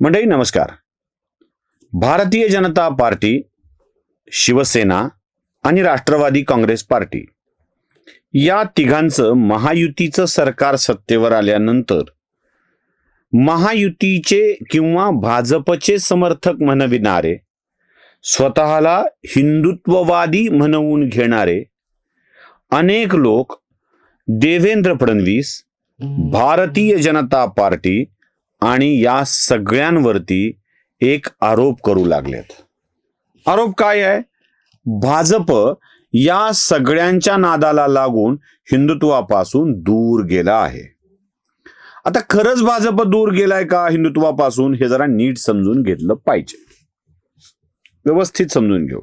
मंडळी नमस्कार. भारतीय जनता पार्टी शिवसेना आणि राष्ट्रवादी काँग्रेस पार्टी या तिघांचं महायुतीचं सरकार सत्तेवर आल्यानंतर महायुतीचे किंवा भाजपचे समर्थक म्हणविणारे स्वतःला हिंदुत्ववादी म्हणवून घेणारे अनेक लोक देवेंद्र फडणवीस भारतीय जनता पार्टी आणि या सगळ्यांवरती एक आरोप करू लागलेत. आरोप काय आहे? भाजप या सगळ्यांच्या नादाला लागून हिंदुत्वापासून दूर गेला आहे. आता खरंच भाजप दूर गेलाय का हिंदुत्वापासून? हे जरा नीट समजून घेतलं पाहिजे. व्यवस्थित समजून घेऊ.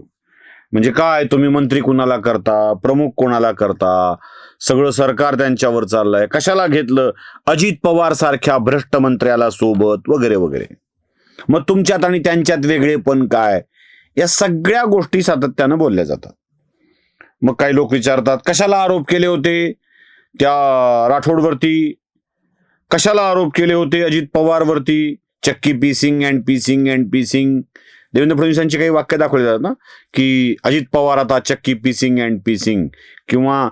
म्हणजे काय? तुम्ही मंत्री कुणाला करता? प्रमुख कोणाला करता? सगळं सरकार त्यांच्यावर चाललंय. कशाला घेतलं? अजित पवार सारख्या भ्रष्ट मंत्र्याला सोबत वगैरे वगैरे. मग तुमच्यात आणि त्यांच्यात वेगळेपण काय? या सगळ्या गोष्टी सातत्यानं बोलल्या जातात. मग काही लोक विचारतात कशाला आरोप केले होते त्या राठोडवरती? कशाला आरोप केले होते अजित पवारवरती? चक्की pissing and pissing and pissing. Devendra फडणवीसांची काही वाक्य दाखवली जातात ना? की अजित पवार आता चक्की पीसिंग अँड पीसिंग. किंवा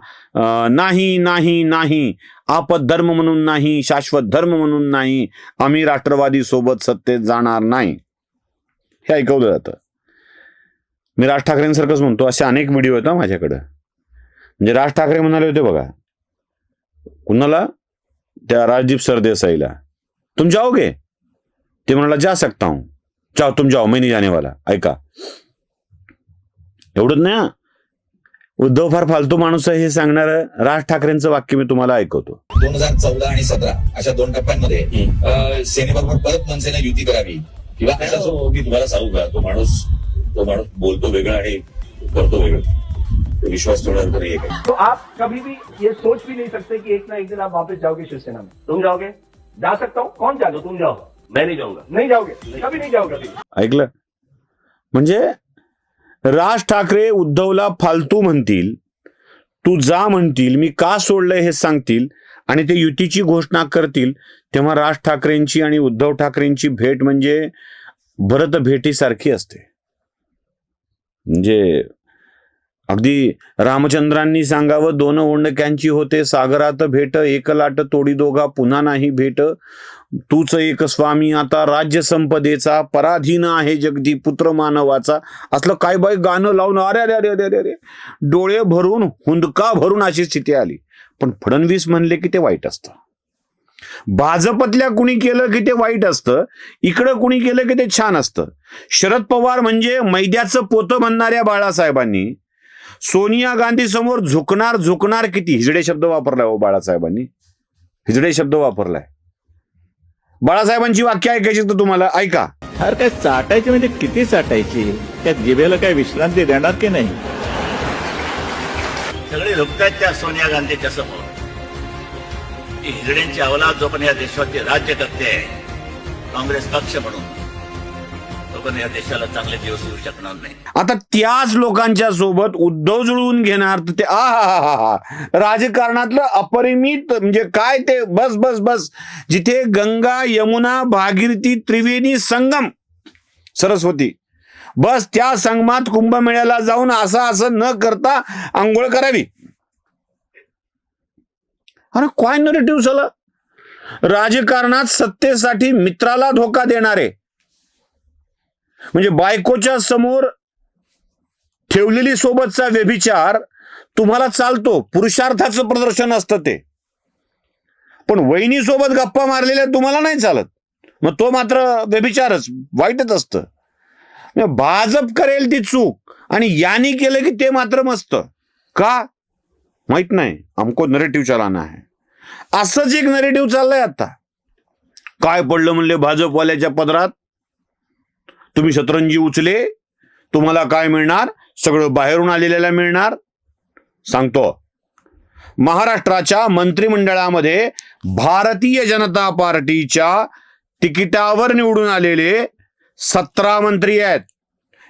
नाही नाही नाही आपत धर्म म्हणून नाही शाश्वत धर्म म्हणून नाही आम्ही राष्ट्रवादी सोबत सत्तेत जाणार नाही. हे ऐकवलं जातं. मी राज ठाकरेंसारखंच म्हणतो असे अनेक व्हिडिओ आहेत माझ्याकडं. म्हणजे राज ठाकरे म्हणाले होते बघा कुणाला? त्या राजदीप सरदेसाईला. तुम जाओगे ते म्हणाला जा सकता हूं. जाओ तुम जाओ मैं नहीं जाने वाला ऐका. एवढंच नाही हा. उद्धव फार फालतू माणूस आहे हे सांगणारं राज ठाकरेंचं वाक्य मी तुम्हाला ऐकवतो. दोन हजार चौदा आणि सतरा अशा दोन टप्प्यांमध्ये अं, सेनेबरोबर परत मनसेने युती करावी किंवा अशा जो- असं मी तुम्हाला सांगू का? तो माणूस तो माणूस बोलतो वेगळं आणि करतो वेगळं. तो विश्वास ठेवणार तरी एक तो आप कभी भी ये सोच भी नहीं सकते कि एक ना एक दिन आप वापस जाओगे शिवसेना में। तुम जाओगे? जा सकता हूँ। कौन जाओगे तुम जाओ मैं नहीं जाऊंगा नहीं जाओगे कभी नहीं. जाओगे ऐकलं? म्हणजे राज ठाकरे उद्धवला फालतू म्हणतील तू जा म्हणतील मी का सोडलंय हे सांगतील आणि ते युतीची घोषणा करतील तेव्हा राज ठाकरेंची आणि उद्धव ठाकरेंची भेट म्हणजे भरत भेटीसारखी असते. म्हणजे अगदी रामचंद्रांनी सांगावं दोन ओंडक्यांची होते सागरात भेट एक लाट तोडी दोघा पुन्हा नाही भेट तूच एक स्वामी आता राज्य संपदेचा पराधीन आहे जगदी पुत्र मानवाचा. असलं काय बाई गाणं लावून अरे अरे अरे अरे अरे अरे. डोळे भरून हुंदका भरून अशी स्थिती आली. पण फडणवीस म्हणले की ते वाईट असतं. भाजपतल्या कुणी केलं की ते वाईट असतं इकडं कुणी केलं की ते छान असतं. शरद पवार म्हणजे मैद्याचं पोतं म्हणणाऱ्या बाळासाहेबांनी. सोनिया गांधी समोर झुकणार झुकणार किती? हिजडे शब्द वापरलाय हो बाळासाहेबांनी. हिजडे शब्द वापरलाय. बाळासाहेबांची वाक्य ऐकायची तर तुम्हाला ऐका. अरे काय चाटायची म्हणजे किती चाटायची? त्या जिभेला काय विश्रांती देणार की नाही? सगळे झुकतात त्या सोनिया गांधीच्या समोर? हिजड्यांची अवलाद जो पण या देशाचे राज्य करते. काँग्रेस पक्ष म्हणून. पण या देशाला चांगले दिवस येऊ शकणार नाही. आता त्याच लोकांच्या सोबत उद्धव जुळवून घेणार तर ते आ राजकारणातलं अपरिमित म्हणजे काय ते बस बस बस. जिथे गंगा यमुना भागीरथी त्रिवेणी संगम सरस्वती. बस त्या संगमात कुंभमेळ्याला जाऊन असं असं न करता आंघोळ करावी. अरे काय नरेटिव्ह झालं? राजकारणात सत्तेसाठी मित्राला धोका देणारे. म्हणजे बायकोच्या समोर ठेवलेली सोबतचा व्यभिचार तुम्हाला चालतो. पुरुषार्थाचं प्रदर्शन असतं ते. पण वहिनी सोबत गप्पा मारलेल्या तुम्हाला नाही चालत. मग तो मात्र व्यभिचारच वाईटच असतं. भाजप करेल ती चूक आणि यांनी केलं की ते मात्र मस्त. का? माहीत नाही. अमको नरेटिव्ह चालाना आहे. असंच एक नरेटिव्ह चाललंय आता. काय पडलं म्हणले भाजपवाल्याच्या पदरात? तुम्ही शतरंजी उचले तुम्हाला काय मिळणार? सगळं बाहेरून आलेल्याला मिळणार. सांगतो. महाराष्ट्राच्या मंत्रिमंडळामध्ये भारतीय जनता पार्टीच्या तिकिटावर निवडून आलेले सतरा मंत्री आहेत.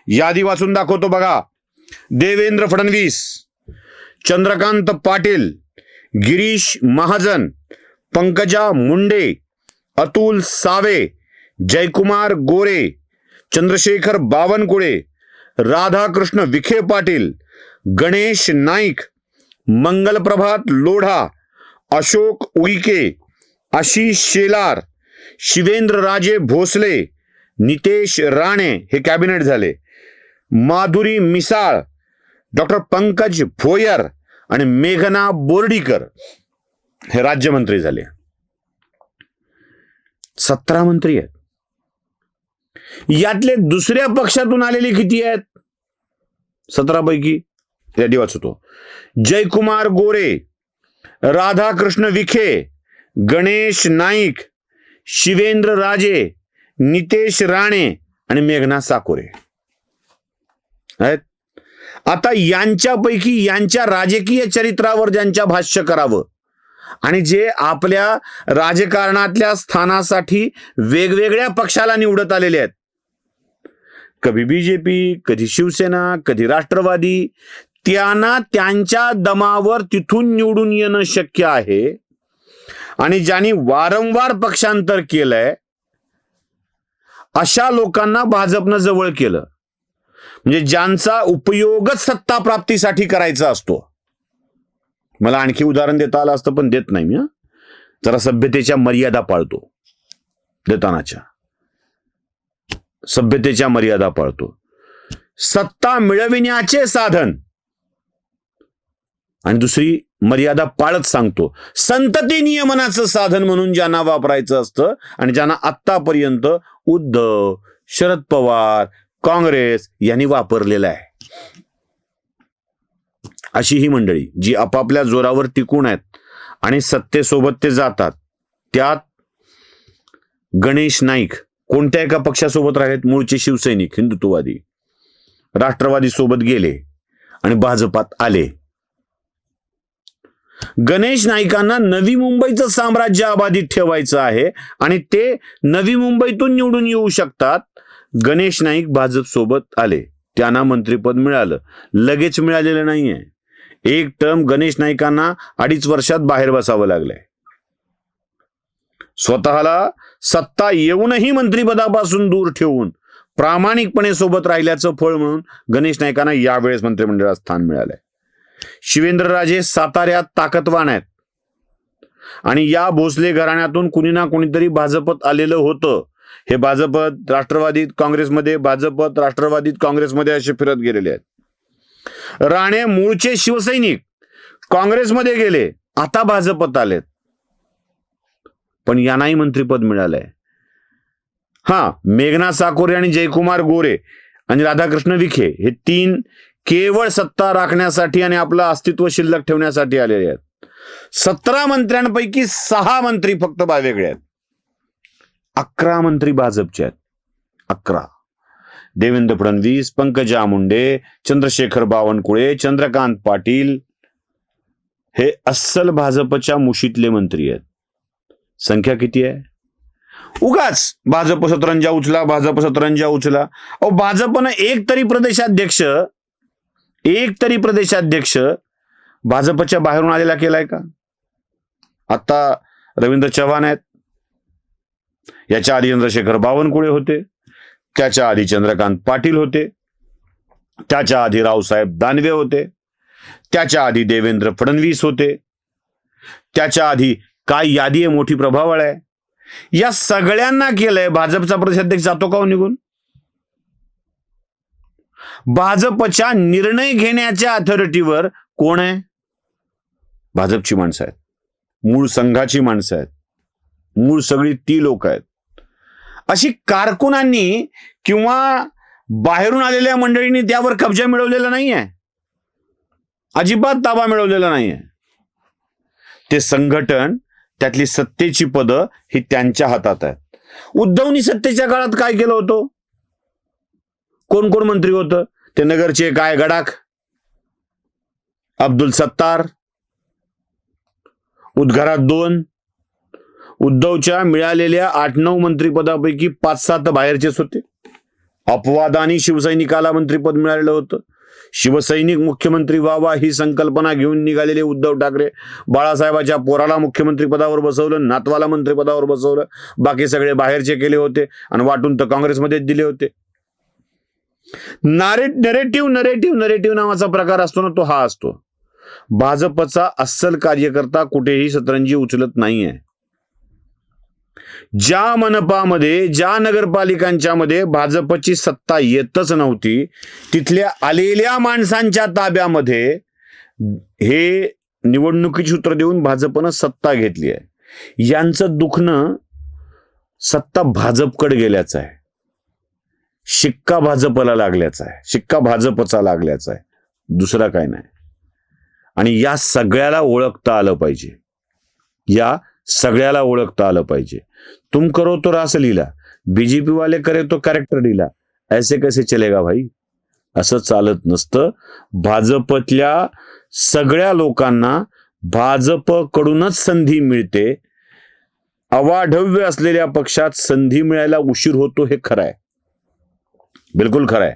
यादी वाचून दाखवतो बघा. देवेंद्र फडणवीस चंद्रकांत पाटील गिरीश महाजन पंकजा मुंडे अतुल सावे जयकुमार गोरे चंद्रशेखर बावनकुळे राधाकृष्ण विखे पाटील गणेश नाईक मंगलप्रभात लोढा अशोक उईके आशिष शेलार शिवेंद्र राजे भोसले नितेश राणे हे कॅबिनेट झाले. माधुरी मिसाळ डॉक्टर पंकज भोयर आणि मेघना बोर्डीकर हे राज्यमंत्री झाले. सतरा मंत्री आहेत. यातले दुसऱ्या पक्षातून आलेले किती आहेत? सतरा पैकी यादी वाचतो जयकुमार गोरे राधाकृष्ण विखे गणेश नाईक शिवेंद्र राजे नितेश राणे आणि मेघना साकोरे. आहेत? आता यांच्यापैकी यांच्या राजकीय चरित्रावर ज्यांच्या भाष्य करावं आणि जे आपल्या राजकारणातल्या स्थानासाठी वेगवेगळ्या पक्षाला निवडत आलेले आहेत. कधी बीजेपी कधी शिवसेना कधी राष्ट्रवादी त्यांना त्यांच्या दमावर तिथून निवडून येणं शक्य आहे. आणि ज्यांनी वारंवार पक्षांतर केलंय अशा लोकांना भाजपनं जवळ केलं. म्हणजे ज्यांचा उपयोगच सत्ता प्राप्तीसाठी करायचा असतो. मला आणखी उदाहरण देता आलं असतं पण देत नाही मी जरा सभ्यतेच्या मर्यादा पाळतो. देतानाच्या. सभ्यतेच्या मर्यादा पाळतो. सत्ता मिळविण्याचे साधन. आणि दुसरी मर्यादा पाळत सांगतो. संतती नियमनाचं साधन म्हणून ज्यांना वापरायचं असतं आणि ज्यांना आत्तापर्यंत उद्धव शरद पवार काँग्रेस यांनी वापरलेलं आहे. अशी ही मंडळी जी आपापल्या जोरावर टिकून आहेत आणि सत्तेसोबत ते जातात त्यात गणेश नाईक कोणत्या एका पक्षासोबत राहिलेत? मूळचे शिवसैनिक हिंदुत्ववादी राष्ट्रवादी सोबत गेले आणि भाजपात आले. गणेश नाईकांना नवी मुंबईचं साम्राज्य अबाधित ठेवायचं आहे आणि ते नवी मुंबईतून निवडून येऊ शकतात. गणेश नाईक भाजप सोबत आले. त्यांना मंत्रिपद मिळालं. लगेच मिळालेलं नाहीये. एक टर्म गणेश नाईकांना अडीच वर्षात बाहेर बसावं लागलंय. स्वतःला सत्ता येऊनही मंत्रिपदापासून दूर ठेवून प्रामाणिकपणे सोबत राहिल्याचं फळ म्हणून गणेश नाईकांना यावेळेस मंत्रिमंडळात स्थान मिळालंय. शिवेंद्रराजे साताऱ्यात ताकदवान आहेत. आणि या भोसले घराण्यातून कुणी ना कुणीतरी भाजपत आलेलं होतं. हे भाजपत राष्ट्रवादीत काँग्रेसमध्ये भाजपत राष्ट्रवादीत काँग्रेसमध्ये असे फिरत गेलेले आहेत. राणे मूळचे शिवसैनिक काँग्रेसमध्ये गेले आता भाजपत आलेत. पण यांनाही मंत्रीपद मिळालंय. हा मेघना साकोरे आणि जयकुमार गोरे आणि राधाकृष्ण विखे हे तीन केवळ सत्ता राखण्यासाठी आणि आपलं अस्तित्व शिल्लक ठेवण्यासाठी आलेले आहेत. सतरा मंत्र्यांपैकी सहा मंत्री फक्त वेगळे आहेत. अकरा मंत्री भाजपचे आहेत. अकरा. देवेंद्र फडणवीस पंकजा मुंडे चंद्रशेखर बावनकुळे चंद्रकांत पाटील हे अस्सल भाजपच्या मुशीतले मंत्री आहेत. संख्या किती आहे? उगाच भाजप सतरंजा उचला भाजप सतरंजा उचला. अहो भाजपनं एक तरी प्रदेशाध्यक्ष एक तरी प्रदेशाध्यक्ष भाजपच्या बाहेरून आलेला केलाय का? आता रवींद्र चव्हाण आहेत. याच्या आधी चंद्रशेखर बावनकुळे होते. त्याच्या आधी चंद्रकांत पाटील होते. त्याच्या आधी रावसाहेब दानवे होते. त्याच्या आधी देवेंद्र फडणवीस होते. त्याच्या आधी काय यादी आहे? मोठी प्रभावळ आहे. या सगळ्यांना केलंय. भाजपचा प्रदेशाध्यक्ष जातो का हो निघून? भाजपच्या निर्णय घेण्याच्या अथॉरिटीवर कोण आहे? भाजपची माणसं आहेत. मूळ संघाची माणसं आहेत. मूळ सगळी ती लोक आहेत. अशी कारकुनांनी किंवा बाहेरून आलेल्या मंडळींनी त्यावर कब्जा मिळवलेला नाहीये. अजिबात ताबा मिळवलेला नाहीये. ते संघटन त्यातली सत्तेची पदं ही त्यांच्या हातात आहेत. उद्धवनी सत्तेच्या काळात काय केलं होतं? कोण कोण मंत्री होतं? ते नगरचे काय? गडाख अब्दुल सत्तार उद्गारात दोन उद्धवच्या मिळालेल्या आठ नऊ मंत्रिपदापैकी पाच सात बाहेरचेच होते. अपवादाने शिवसैनिकाला मंत्रिपद मिळालेलं होतं. शिवसैनिक मुख्यमंत्री व्हावा ही संकल्पना घेऊन निघालेले उद्धव ठाकरे बाळासाहेबाच्या पोराला मुख्यमंत्री पदावर बसवलं नातवाला मंत्रिपदावर बसवलं बाकी सगळे बाहेरचे केले होते आणि वाटून तर काँग्रेसमध्येच दिले होते. नारे नरेटिव्ह नरेटिव्ह नरेटिव्ह नावाचा प्रकार असतो ना तो हा असतो. भाजपचा अस्सल कार्यकर्ता कुठेही सतरंजी उचलत नाहीये. ज्या मनपामध्ये ज्या नगरपालिकांच्या मध्ये भाजपची सत्ता येतच नव्हती तिथल्या आलेल्या माणसांच्या ताब्यामध्ये हे निवडणुकी सूत्र देऊन भाजपनं सत्ता घेतली आहे. यांचं दुखणं सत्ता भाजपकडे गेल्याचं आहे. शिक्का भाजपला लागल्याचा आहे. शिक्का भाजपचा लागल्याचा आहे. दुसरा काय नाही. आणि या सगळ्याला ओळखता आलं पाहिजे. या सगळ्याला ओळखता आलं पाहिजे. तुम करो तो रास लिहिला बीजेपी वाले करे तो कॅरेक्टर लिहिला ऐसे कैसे चलेगा भाई? असं चालत नसतं. भाजपतल्या सगळ्या लोकांना भाजपकडूनच संधी मिळते. अवाढव्य असलेल्या पक्षात संधी मिळायला उशीर होतो हे खरं आहे बिलकुल खरं आहे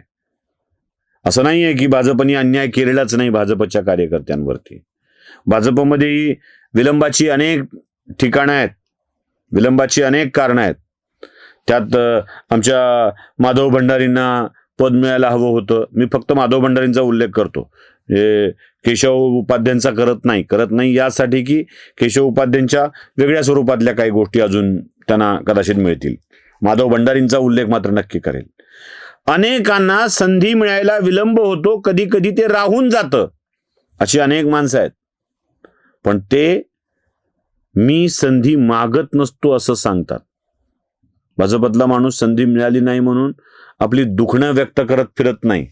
असं नाही आहे की भाजपने अन्याय केलेलाच नाही भाजपच्या कार्यकर्त्यांवरती. भाजपमध्येही विलंबाची अनेक ठिकाणं आहेत. विलंबाची अनेक कारणं आहेत. त्यात आमच्या माधव भंडारींना पद मिळायला हवं होतं. मी फक्त माधव भंडारींचा उल्लेख करतो. हे केशव उपाध्यांचा करत नाही. करत नाही यासाठी की केशव उपाध्यांच्या वेगळ्या स्वरूपातल्या काही गोष्टी अजून त्यांना कदाचित मिळतील. माधव भंडारींचा उल्लेख मात्र नक्की करेल. अनेकांना संधी मिळायला विलंब होतो. कधी कधी ते राहून जातं. अशी अनेक माणसं आहेत. पण ते मी संधी मागत नसतो असं सांगतात. भाजपतला माणूस संधी मिळाली नाही म्हणून आपली दुखणं व्यक्त करत फिरत नाही.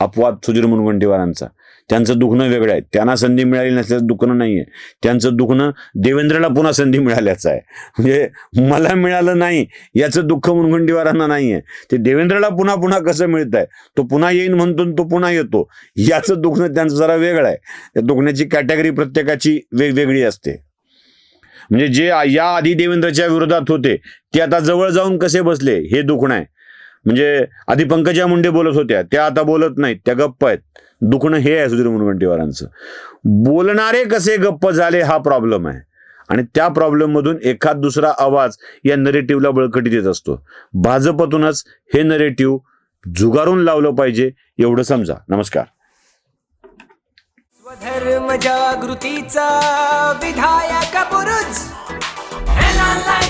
अपवाद सुधीर मुनगंटीवारांचा. त्यांचं दुखणं वेगळं आहे. त्यांना संधी मिळाली नसल्याचं दुखणं नाही आहे त्यांचं दुखणं देवेंद्रला पुन्हा संधी मिळाल्याचं आहे. म्हणजे मला मिळालं नाही याचं दुःख मुनगंटीवारांना नाही आहे ते देवेंद्रला पुन्हा पुन्हा कसं मिळत आहे तो पुन्हा येईन म्हणतो तो पुन्हा येतो. याचं दुखणं त्यांचं जरा वेगळं आहे. त्या दुखण्याची कॅटेगरी प्रत्येकाची वेगवेगळी असते. म्हणजे जे या आधी देवेंद्रच्या विरोधात होते ते आता जवळ जाऊन कसे बसले हे दुखणं आहे म्हणजे आधी पंकजा मुंडे बोलत होत्या त्या आता बोलत नाहीत त्या गप्प आहेत. दुखणं हे आहे सुधीर मुनगंटीवारांचं. बोलणारे कसे गप्प झाले हा प्रॉब्लेम आहे. आणि त्या प्रॉब्लेममधून एखाद दुसरा आवाज या नरेटिव्हला बळकटी देत असतो. भाजपतूनच हे नरेटिव्ह झुगारून लावलं पाहिजे एवढं समजा. नमस्कार. धर्म जागृतीचा विधायक बुरुज एनालायझर